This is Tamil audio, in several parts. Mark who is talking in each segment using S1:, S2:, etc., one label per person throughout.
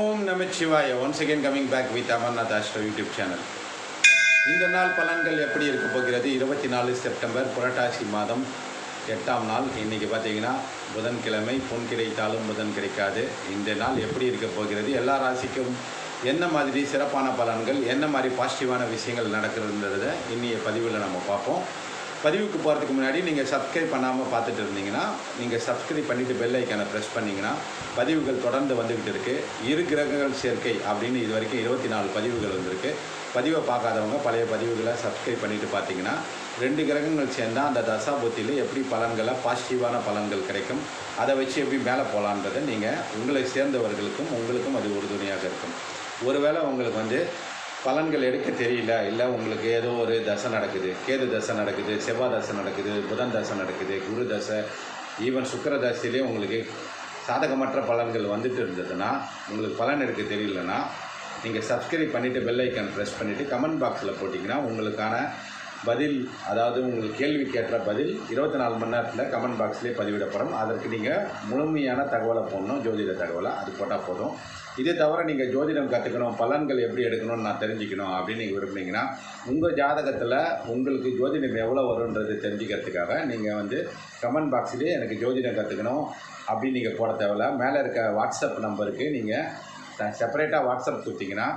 S1: Om Namachivaya once again coming back with Amarnath astro YouTube channel இந்த நாள் பலன்கள் எப்படி இருக்க போகிறது? இருபத்தி நாலு செப்டம்பர் புரட்டாசி மாதம் எட்டாம் நாள். இன்றைக்கி பார்த்தீங்கன்னா புதன்கிழமை. பொன் கிடைத்தாலும் புதன் கிடைக்காது. இந்த நாள் எப்படி இருக்க போகிறது? எல்லா ராசிக்கும் என்ன மாதிரி சிறப்பான பலன்கள் என்ன மாதிரி பாசிட்டிவான விஷயங்கள் நடக்கிறதுன்றத இன்னைய பதிவில் நம்ம பார்ப்போம். பதிவுக்கு போகிறதுக்கு முன்னாடி நீங்கள் சப்ஸ்கிரைப் பண்ணாமல் பார்த்துட்டு இருந்தீங்கன்னா நீங்கள் சப்ஸ்கிரைப் பண்ணிவிட்டு பெல் ஐக்கானை ப்ரெஸ் பண்ணிங்கன்னா பதிவுகள் தொடர்ந்து வந்துக்கிட்டு இருக்குது இரு கிரகங்கள் சேர்க்கை அப்படின்னு இது வரைக்கும் இருபத்தி நாலு பதிவுகள் வந்திருக்கு. பதிவை பார்க்காதவங்க பழைய பதிவுகளை சப்ஸ்கிரைப் பண்ணிவிட்டு பார்த்தீங்கன்னா ரெண்டு கிரகங்கள் சேர்ந்தால் அந்த தசாபுத்தியில் எப்படி பலன்களை பாசிட்டிவான பலன்கள் கிடைக்கும் அதை வச்சு எப்படி மேலே போகலான்றதை நீங்கள் உங்களை சேர்ந்தவர்களுக்கும் உங்களுக்கும் அது உறுதுணையாக இருக்கும். ஒருவேளை உங்களுக்கு வந்து பலன்கள் எடுக்க தெரியல. இல்லை உங்களுக்கு ஏதோ ஒரு தசை நடக்குது. கேது தசை நடக்குது செவ்வாய் தசை நடக்குது புதன் தசை நடக்குது குரு தசை ஈவன் சுக்கர தசையிலே உங்களுக்கு சாதகமற்ற பலன்கள் வந்துட்டு இருந்ததுன்னா உங்களுக்கு பலன் எடுக்க தெரியலனா நீங்கள் சப்ஸ்கிரைப் பண்ணிவிட்டு பெல் ஐக்கான் ப்ரெஸ் பண்ணிவிட்டு கமெண்ட் பாக்ஸில் போட்டிங்கன்னா உங்களுக்கான பதில் அதாவது உங்கள் கேள்வி கேட்ட பதில் இருபத்தி நாலு மணி நேரத்தில் கமெண்ட் பாக்ஸ்லேயே பதிவிடப்படும். அதற்கு நீங்கள் முழுமையான தகவலை போடணும் ஜோதிட தகவலை. அது போட்டால் போதும். இதே தவிர நீங்கள் ஜோதிடம் கற்றுக்கணும் பலன்கள் எப்படி எடுக்கணும்னு நான் தெரிஞ்சுக்கணும் அப்படின்னு நீங்கள் விரும்புனீங்கன்னா உங்கள் ஜாதகத்தில் உங்களுக்கு ஜோதிடம் எவ்வளோ வரும்ன்றது தெரிஞ்சுக்கிறதுக்காக நீங்கள் வந்து கமெண்ட் பாக்ஸ்லேயே எனக்கு ஜோதிடம் கற்றுக்கணும் அப்படின்னு நீங்கள் போட தேவையில்ல. மேலே இருக்க வாட்ஸ்அப் நம்பருக்கு நீங்கள் செப்பரேட்டாக வாட்ஸ்அப் கொடுத்தீங்கன்னா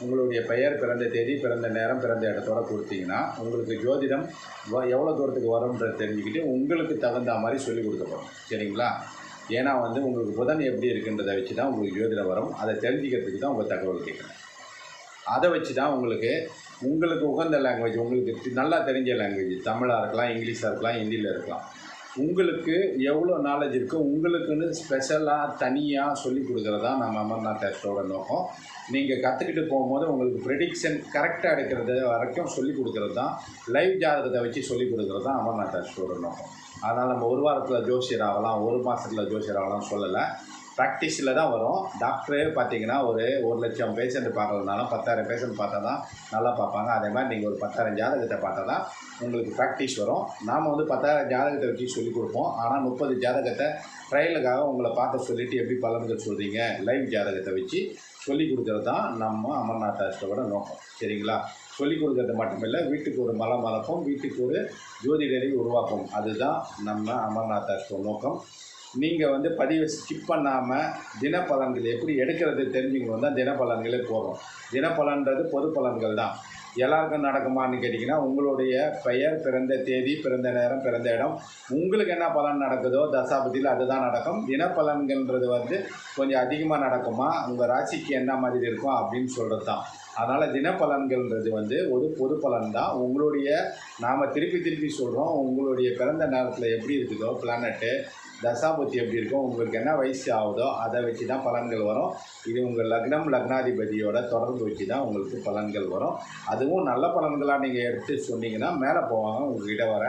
S1: உங்களுடைய பெயர் பிறந்த தேதி பிறந்த நேரம் பிறந்த இடத்தோட கொடுத்தீங்கன்னா உங்களுக்கு ஜோதிடம் வ- எவ்வளோ தூரத்துக்கு வரும்ன்றத தெரிஞ்சுக்கிட்டு உங்களுக்கு தகுந்த மாதிரி சொல்லி கொடுக்கப்படும். சரிங்களா? ஏன்னா வந்து உங்களுக்கு புதன் எப்படி இருக்குன்றதை வச்சு தான் உங்களுக்கு ஜோதிடம் வரும். அதை தெரிஞ்சுக்கிறதுக்கு தான் உங்கள் தகவல் கேட்குறேன் அதை வச்சு தான் உங்களுக்கு உங்களுக்கு உகந்த லாங்குவேஜ் உங்களுக்கு நல்லா தெரிஞ்ச லாங்குவேஜ் தமிழாக இருக்கலாம் இங்கிலீஷாக இருக்கலாம் ஹிந்தியில் இருக்கலாம். உங்களுக்கு எவ்வளோ நாலேஜ் இருக்கோ உங்களுக்குன்னு ஸ்பெஷலாக தனியாக சொல்லி கொடுக்குறதா நம்ம அமர்நாத் டெஸ்ட்டோட நோக்கம். நீங்கள் கற்றுக்கிட்டு போகும்போது உங்களுக்கு ப்ரெடிக்ஷன் கரெக்டாக எடுக்கிறது வரைக்கும் சொல்லி கொடுக்குறது தான் லைவ் ஜாதகத்தை வச்சு சொல்லி கொடுக்குறது தான் அமர்நாத் டெஸ்ட்டோட நோக்கம். அதனால் நம்ம ஒரு வாரத்தில் ஜோசியர் ஆகலாம் ஒரு மாதத்தில் ஜோசியர் ஆகலாம் சொல்லலை. ப்ராக்டிஸில் தான் வரும். டாக்டரே பார்த்தீங்கன்னா ஒரு ஒரு லட்சம் பேஷண்ட் பார்க்கறதுனாலும் பத்தாயிரம் பேஷண்ட் பார்த்தா தான் நல்லா பார்ப்பாங்க. அதே மாதிரி நீங்கள் ஒரு பத்தாயிரம் ஜாதகத்தை பார்த்தா தான் உங்களுக்கு ப்ராக்டிஸ் வரும். நாம் வந்து பத்தாயிரம் ஜாதகத்தை வச்சு சொல்லிக் கொடுப்போம். ஆனால் முப்பது ஜாதகத்தை ட்ரையலுக்காக உங்களை பார்த்து சொல்லிவிட்டு எப்படி பலன்கள் சொல்கிறீங்க லைவ் ஜாதகத்தை வச்சு சொல்லிக் கொடுக்கறது தான் நம்ம அமர்நாத் ஆஸ்ட்ரோட நோக்கம். சரிங்களா? சொல்லிக் கொடுக்கறது மட்டுமில்லை வீட்டுக்கு ஒரு மலம் மலப்போம் வீட்டுக்கு ஒரு ஜோதிடரை உருவாக்கும். அதுதான் நம்ம அமர்நாத் ஆஸ்ட்ரோ நோக்கம். நீங்கள் வந்து பதிவை ஸ்கிப் பண்ணாமல் தினப்பலன்கள் எப்படி எடுக்கிறது தெரிஞ்சுக்கணும். தான் தினப்பலன்களே போகிறோம் தினப்பலன்றது பொது பலன்கள் தான். எல்லாருக்கும் நடக்குமான்னு கேட்டிங்கன்னா உங்களுடைய பெயர் பிறந்த தேதி பிறந்த நேரம் பிறந்த இடம் உங்களுக்கு என்ன பலன் நடக்குதோ தசாபதியில் அதுதான் நடக்கும். தினப்பலன்கள்ன்றது வந்து கொஞ்சம் அதிகமாக நடக்குமா உங்கள் ராசிக்கு என்ன மாதிரி இருக்கும் அப்படின்னு சொல்கிறது தான். அதனால் தினப்பலன்கள்ன்றது வந்து ஒரு பொது பலன் தான். உங்களுடைய நாம் திருப்பி திருப்பி சொல்கிறோம் உங்களுடைய பிறந்த நேரத்தில் எப்படி இருக்குதோ பிளானட்டு தசாபுத்தி எப்படி இருக்கும். உங்களுக்கு என்ன வயசு ஆகுதோ அதை வச்சு தான் பலன்கள் வரும். இது உங்கள் லக்னம் லக்னாதிபதியோட தொடர்பு வச்சு தான் உங்களுக்கு பலன்கள் வரும். அதுவும் நல்ல பலன்களாக நீங்கள் எடுத்து சொன்னீங்கன்னா மேலே போவாங்க உங்ககிட்ட வர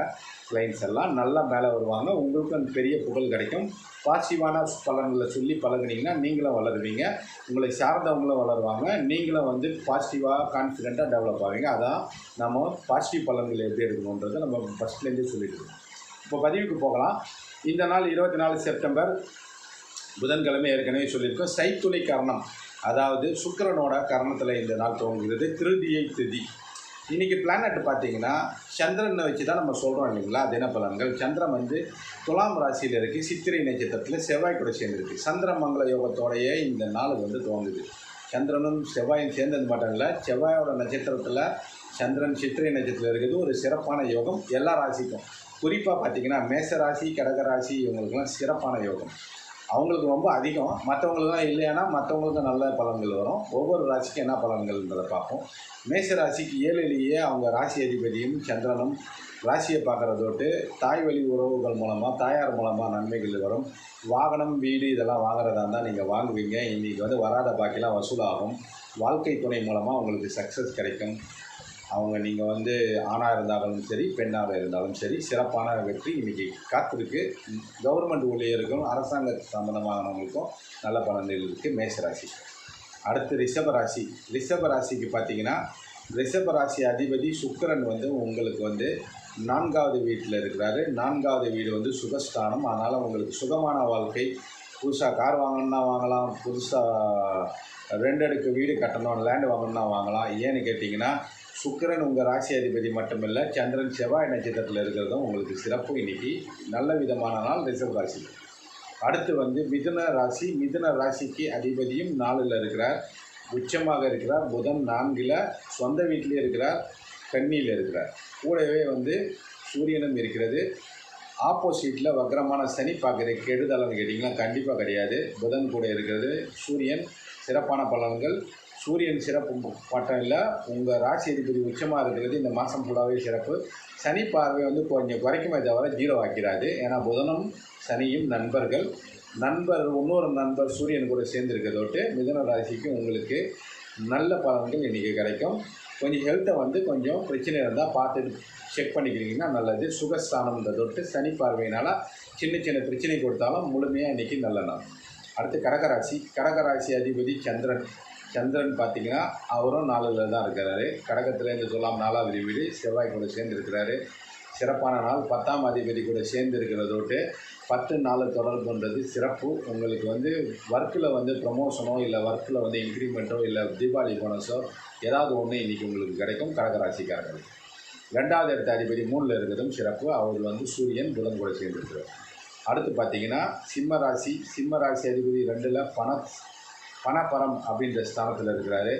S1: கிளைண்ட்ஸ் எல்லாம் நல்லா மேலே வருவாங்க. உங்களுக்கும் பெரிய புகழ் கிடைக்கும். பாசிட்டிவான பலன்களை சொல்லி பழகுனீங்கன்னா நீங்களும் வளருவீங்க. உங்களை சார்ந்தவங்களும் வளருவாங்க. நீங்களும் வந்து பாசிட்டிவாக கான்ஃபிடெண்ட்டாக டெவலப் ஆவீங்க. அதான் நம்ம பாசிட்டிவ் பலன்கள் எப்படி இருக்கணுன்றதை நம்ம ஃபஸ்ட்லேருந்தே சொல்லிட்டு இருக்கோம். இப்போ பதிவுக்கு போகலாம். இந்த நாள் இருபத்தி நாலு செப்டம்பர் புதன்கிழமை ஏற்கனவே சொல்லியிருக்கோம். சைத்துணை கரணம் அதாவது சுக்கரனோட கரணத்தில் இந்த நாள் துவங்குகிறது. திருதியை திதி. இன்றைக்கி பிளானட் பார்த்தீங்கன்னா சந்திரனை வச்சு தான் நம்ம சொல்கிறோம் இல்லைங்களா? தினப்பலன்கள். சந்திரன் வந்து துலாம் ராசியில் இருக்குது சித்திரை நட்சத்திரத்தில் செவ்வாய் கூட சேர்ந்துருக்கு. சந்திரமங்கல யோகத்தோடையே இந்த நாள் வந்து துவங்குது. சந்திரனும் செவ்வாயும் சேர்ந்தது மட்டும் இல்லை செவ்வாயோட நட்சத்திரத்தில் சந்திரன் சித்திரை நட்சத்திரத்தில் இருக்குது ஒரு சிறப்பான யோகம் எல்லா ராசிக்கும். குறிப்பாக பார்த்தீங்கன்னா மேசராசி ராசி இவங்களுக்குலாம் சிறப்பான யோகம். அவங்களுக்கு ரொம்ப அதிகம். மற்றவங்களுக்குலாம் இல்லைன்னா மற்றவங்களுக்கு நல்ல பலன்கள் வரும். ஒவ்வொரு ராசிக்கும் என்ன பலன்கள்ன்றதை பார்ப்போம். மேச ராசிக்கு ஏழிலேயே அவங்க ராசி அதிபதியும் சந்திரனும் ராசியை பார்க்குறதோட்டு தாய் வழி உறவுகள் மூலமாக தாயார் மூலமாக நன்மைகள் வரும். வாகனம் வீடு இதெல்லாம் வாங்குறதா இருந்தால் நீங்கள் வாங்குவீங்க. இன்றைக்கி வந்து வராத பாக்கிலாம் வசூலாகும். வாழ்க்கை துணை மூலமாக உங்களுக்கு சக்ஸஸ் கிடைக்கும். அவங்க நீங்கள் வந்து ஆணாக இருந்தாலும் சரி பெண்ணாக இருந்தாலும் சரி சிறப்பான வெற்றி இன்றைக்கி காத்திருக்கு. கவர்மெண்ட் ஊழியருக்கும் அரசாங்க சம்மந்தமானவங்களுக்கும் நல்ல பலன்கள் இருக்குது மேசராசி. அடுத்து ரிஷபராசி. ரிஷபராசிக்கு பார்த்தீங்கன்னா ரிஷபராசி அதிபதி சுக்கரன் வந்து உங்களுக்கு வந்து நான்காவது வீட்டில் இருக்கிறாரு. நான்காவது வீடு வந்து சுகஸ்தானம். அதனால் உங்களுக்கு சுகமான வாழ்க்கை. புதுசாக கார் வாங்கணும்னா வாங்கலாம். புதுசாக ரெண்டு அடுக்கு வீடு கட்டணும். லேண்டு வாங்கணும்னா வாங்கலாம். ஏன்னு கேட்டிங்கன்னா சுக்கிரன் உங்கள் ராசி அதிபதி மட்டுமில்லை சந்திரன் செவ்வாய் நட்சத்திரத்தில் இருக்கிறதும் உங்களுக்கு சிறப்பு. இன்னைக்கு நல்ல விதமான நாள் ரிசர்வ் ராசி. அடுத்து வந்து மிதுன ராசி. மிதுன ராசிக்கு அதிபதியும் நாளில் இருக்கிறார். உச்சமாக இருக்கிறார். புதன் நான்கில் சொந்த வீட்டிலே இருக்கிறார். கன்னியில் இருக்கிறார். கூடவே வந்து சூரியனும் இருக்கிறது. ஆப்போசிட்டில் வக்கரமான சனி பார்க்குற கெடுதலன்னு கேட்டிங்கன்னா கண்டிப்பாக கிடையாது. புதன் கூட இருக்கிறது. சூரியன் சிறப்பான பலன்கள். சூரியன் சிறப்பு மட்டும் இல்லை உங்கள் ராசி அதிபதி உச்சமாக இருக்கிறது இந்த மாதம் ஃபுல்லாகவே சிறப்பு. சனி பார்வை வந்து கொஞ்சம் குறைக்குமே தவிர ஜீரோ ஆக்கிறாது ஏன்னா புதனும் சனியும் நண்பர்கள். நண்பர் இன்னொரு நண்பர் சூரியன் கூட சேர்ந்துருக்கிறதோட்டு மிதன ராசிக்கு உங்களுக்கு நல்ல பலன்கள் இன்றைக்கி கிடைக்கும். கொஞ்சம் ஹெல்த்தை வந்து கொஞ்சம் பிரச்சனை இருந்தால் பார்த்து செக் பண்ணிக்கிறீங்கன்னா நல்லது. சுகஸ்தானம்ன்ற தொட்டு சனி பார்வையினால் சின்ன சின்ன பிரச்சனை கொடுத்தாலும் முழுமையாக இன்றைக்கி நல்ல நாள். அடுத்து கடகராசி. கடகராசி அதிபதி சந்திரன். சந்திரன் பார்த்தீங்கன்னா அவரும் நாளில் தான் இருக்கிறாரு. கடகத்திலேருந்து சொல்லாம் நாலாவது வீடு செவ்வாய் கூட சேர்ந்து இருக்கிறாரு. சிறப்பான நாள். பத்தாம் அதிபதி கூட சேர்ந்து இருக்கிறதோட்டு பத்து நாள் தொடர்பு கொண்டது சிறப்பு. உங்களுக்கு வந்து ஒர்க்கில் வந்து ப்ரமோஷனோ இல்லை ஒர்க்கில் வந்து இன்க்ரிமெண்ட்டோ இல்லை தீபாவளி போனஸோ ஏதாவது ஒன்று இன்றைக்கி உங்களுக்கு கிடைக்கும் கடகராசிக்காரர்கள் ரெண்டாவது இடத்த அதிபதி மூணில் இருக்கிறதும் சிறப்பு. அவர் வந்து சூரியன் புதன் கூட சேர்ந்துருக்கிறார் அடுத்து பார்த்தீங்கன்னா சிம்ம ராசி. சிம்ம ராசி அதிபதி ரெண்டில் பண பணப்பரம் அப்படின்ற ஸ்தானத்தில் இருக்கிறாரு.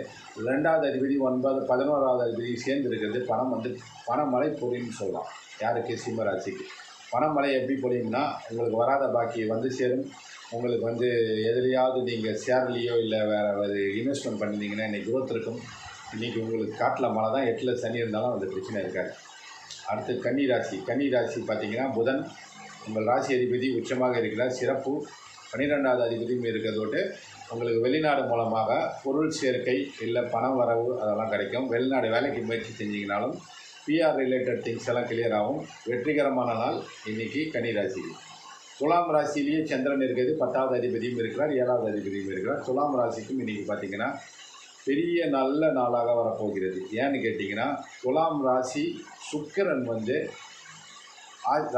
S1: ரெண்டாவது அதிபதி ஒன்பது பதினோராவது அதிபதி சேர்ந்து இருக்கிறது பணம் வந்து பணமழை பொழின்னு சொல்லலாம். யாருக்கு? சிம்ம ராசிக்கு. பணமழை எப்படி பொழியும்னா உங்களுக்கு வராத பாக்கி வந்து சேரும். உங்களுக்கு வந்து எதுலையாவது நீங்கள் ஷேர்லேயோ இல்லை வேறு ஒரு இன்வெஸ்ட்மெண்ட் பண்ணியிருந்தீங்கன்னா இன்றைக்கி குரோத் இருக்கும். இன்றைக்கி உங்களுக்கு காட்டில் மழை தான். எட்டில் சனி இருந்தாலும் அந்த பிரச்சனை இருக்காது. அடுத்து கன்னி ராசி. கன்னி ராசி பார்த்தீங்கன்னா புதன். உங்கள் ராசி அதிபதி உச்சமாக இருக்கிறார். சிறப்பு. பன்னிரெண்டாவது அதிபதியும் இருக்கிறதோட்டு உங்களுக்கு வெளிநாடு மூலமாக பொருள் சேர்க்கை இல்லை பணம் வரவு அதெல்லாம் கிடைக்கும். வெளிநாடு வேலைக்கு முயற்சி செஞ்சீங்கனாலும் பிஆர் ரிலேட்டட் திங்ஸ் எல்லாம் கிளியர் ஆகும். வெற்றிகரமான நாள் இன்றைக்கி கனி ராசிக்கு. துலாம் ராசியிலேயே சந்திரன் இருக்கிறது. பத்தாவது அதிபதியும் இருக்கிறார். ஏழாவது அதிபதியும் இருக்கிறார். துலாம் ராசிக்கும் இன்றைக்கி பார்த்தீங்கன்னா பெரிய நல்ல நாளாக வரப்போகிறது. ஏன்னு கேட்டிங்கன்னா துலாம் ராசி சுக்கரன் வந்து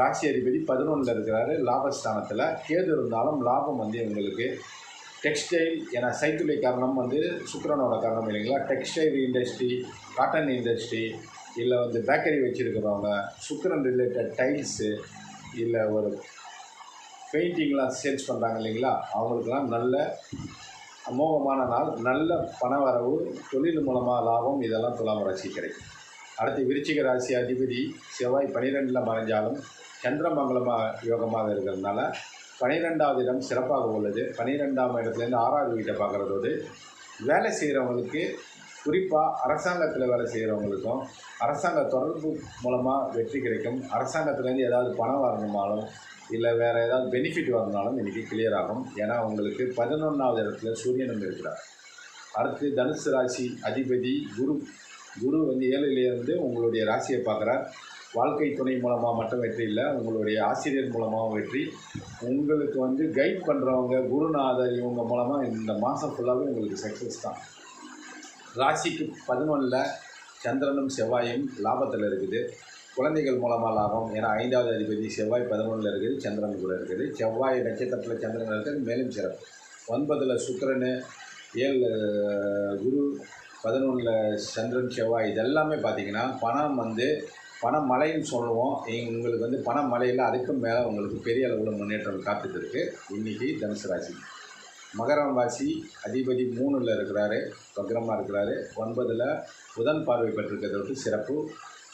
S1: ராசி அதிபதி பதினொன்றில் இருக்கிறாரு. லாபஸ்தானத்தில். கேது இருந்தாலும் லாபம் வந்து உங்களுக்கு டெக்ஸ்டைல் ஏன்னா சைத்துளை காரணம் வந்து சுக்கரனோட காரணம் இல்லைங்களா? டெக்ஸ்டைல் இண்டஸ்ட்ரி காட்டன் இண்டஸ்ட்ரி இல்லை வந்து பேக்கரி வச்சுருக்கிறவங்க சுக்கரன் ரிலேட்டட் டைல்ஸு இல்லை ஒரு பெயிண்டிங்லாம் சேல்ஸ் பண்ணுறாங்க இல்லைங்களா? அவங்களுக்கெல்லாம் நல்ல அமோகமான நாள் நல்ல பணவரவு தொழில் மூலமாக லாபம் இதெல்லாம் துலாம் ராசி கிடைக்கும். அடுத்து விருச்சிக ராசி அதிபதி செவ்வாய் பனிரெண்டில் மறைஞ்சாலும் சந்திரமங்கலமாக யோகமாக இருக்கிறதுனால பனிரெண்டாவது இடம் சிறப்பாக உள்ளது. பனிரெண்டாம் இடத்துலேருந்து ஆறாவது வீட்டை பார்க்குறதோடு வேலை செய்கிறவங்களுக்கு குறிப்பாக அரசாங்கத்தில் வேலை செய்கிறவங்களுக்கும் அரசாங்க தொடர்பு மூலமாக வெற்றி கிடைக்கும். அரசாங்கத்துலேருந்து ஏதாவது பணம் வரணுமாலும் இல்லை வேறு ஏதாவது பெனிஃபிட் வரணுனாலும் இன்றைக்கி கிளியர் ஆகும். ஏன்னா உங்களுக்கு பதினொன்றாவது இடத்துல சூரியனும் இருக்கிறார். அடுத்து தனுசு ராசி அதிபதி குரு. குரு வந்து ஏழிலேருந்து உங்களுடைய ராசியை பார்க்குறார். வாழ்க்கை துணை மூலமாக மட்டும் வெற்றி இல்லை உங்களுடைய ஆசிரியர் மூலமாகவும் வெற்றி. உங்களுக்கு வந்து கைட் பண்ணுறவங்க குருநாதர் இவங்க மூலமாக இந்த மாதம் ஃபுல்லாகவே உங்களுக்கு சக்ஸஸ் தான். ராசிக்கு பதினொன்றில் சந்திரனும் செவ்வாயும் லாபத்தில் இருக்குது. குழந்தைகள் மூலமாக லாபம் ஏன்னா ஐந்தாவது அதிபதி செவ்வாய் பதினொன்றில் இருக்குது சந்திரன் கூட இருக்குது. செவ்வாய் நட்சத்திரத்தில் சந்திரன் இருக்குது மேலும் சிறப்பு. ஒன்பதில் சுக்கரன் ஏழு குரு பதினொன்றில் சந்திரன் செவ்வாய் இதெல்லாமே பார்த்தீங்கன்னா பணம் வந்து பணமலைன்னு சொல்லுவோம். உங்களுக்கு வந்து பணமலையில் அதுக்கும் மேலே உங்களுக்கு பெரிய அளவில் முன்னேற்றம் காத்துட்டு இருக்கு. இன்றைக்கி தனுசு ராசி. மகரம் ராசி அதிபதி மூணில் இருக்கிறாரு. வக்ரமாக இருக்கிறாரு. ஒன்பதில் புதன் பார்வை பெற்றிருக்கிறத விட்டு சிறப்பு.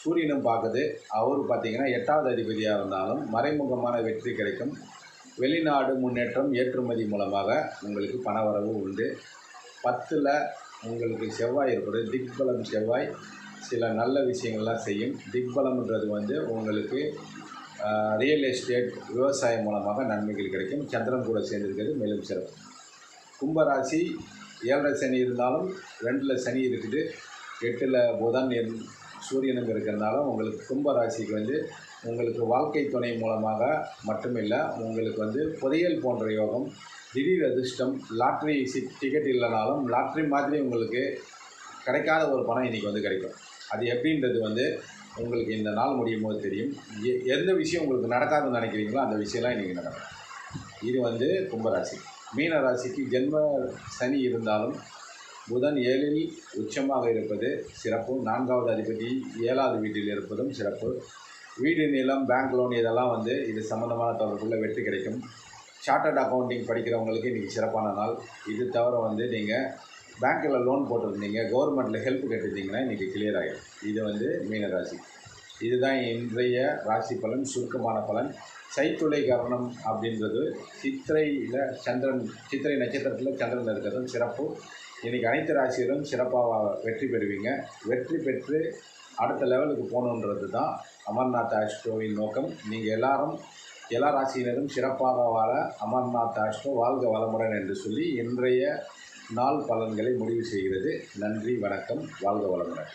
S1: சூரியனும் பார்க்குது அவர் பார்த்தீங்கன்னா எட்டாவது அதிபதியாக இருந்தாலும் மறைமுகமான வெற்றி கிடைக்கும். வெளிநாடு முன்னேற்றம் ஏற்றுமதி மூலமாக உங்களுக்கு பணவரவு உண்டு. பத்தில் உங்களுக்கு செவ்வாய் இருக்கிறது திக்பலம் செவ்வாய். சில நல்ல விஷயங்கள்லாம் செய்யும். திக்பலம்ன்றது வந்து உங்களுக்கு ரியல் எஸ்டேட் விவசாயம் மூலமாக நன்மைகள் கிடைக்கும். சந்திரன் கூட சேர்ந்திருக்கிறது மேலும் சிறப்பு. கும்பராசி ஏழரை சனி இருந்தாலும் ரெண்டில் சனி இருக்குது எட்டில் புதன் சூரியனும் இருக்கிறதுனால உங்களுக்கு கும்பராசிக்கு வந்து உங்களுக்கு வாழ்க்கை துணை மூலமாக மட்டுமில்லை உங்களுக்கு வந்து புதையல் போன்ற யோகம் திடீர் அதிர்ஷ்டம் லாட்ரி டிக்கெட் இல்லைனாலும் லாட்ரி மாதிரி உங்களுக்கு கிடைக்காத ஒரு பணம் இன்றைக்கி வந்து கிடைக்கும். அது எப்படின்றது வந்து உங்களுக்கு இந்த நாள் முடியும் போது தெரியும். எ- எந்த விஷயம் உங்களுக்கு நடக்காதுன்னு நினைக்கிறீங்களோ அந்த விஷயம்லாம் இன்றைக்கி நடக்கும். இது வந்து கும்பராசி. மீன ராசிக்கு ஜென்ம சனி இருந்தாலும் புதன் ஏழில் உச்சமாக இருப்பது சிறப்பு. நான்காவது அதிபதி ஏழாவது வீட்டில் இருப்பதும் சிறப்பு. வீடு நிலம் பேங்க் லோன் இதெல்லாம் வந்து இது சம்மந்தமான தொடர்புள்ள வெற்றி கிடைக்கும். சார்ட்டர்ட் அக்கௌண்டிங் படிக்கிறவங்களுக்கு இன்றைக்கி சிறப்பான நாள். இது தவிர வந்து நீங்கள் பேங்க்கில் லோன் போட்டிருந்தீங்க கவர்மெண்ட்டில் ஹெல்ப் கேட்டிருந்தீங்கன்னா இன்றைக்கி கிளியர் ஆகிடும் இது வந்து மீனராசி. இதுதான் இன்றைய ராசி பலன் சுருக்கமான பலன். சைத்துளை கவனம் அப்படின்றது சித்திரையில் சந்திரன் சித்திரை நட்சத்திரத்தில் சந்திரன் இருக்கிறதும் சிறப்பு. இன்றைக்கி அனைத்து ராசியிலும் சிறப்பாக வெற்றி பெறுவீங்க. வெற்றி பெற்று அடுத்த லெவலுக்கு போகணுன்றது தான் அமர்நாத் ஆஷ்டோவின் நோக்கம். நீங்கள் எல்லாரும் எல்லா ராசியினரும் சிறப்பாக வாழ அமர்நாத் ஆஷ்டோ வாழ்க வளமுடன் என்று சொல்லி இன்றைய நாள் பலன்களை முடிவு செய்கிறது. நன்றி வணக்கம். வாழ்க வளமுடன்.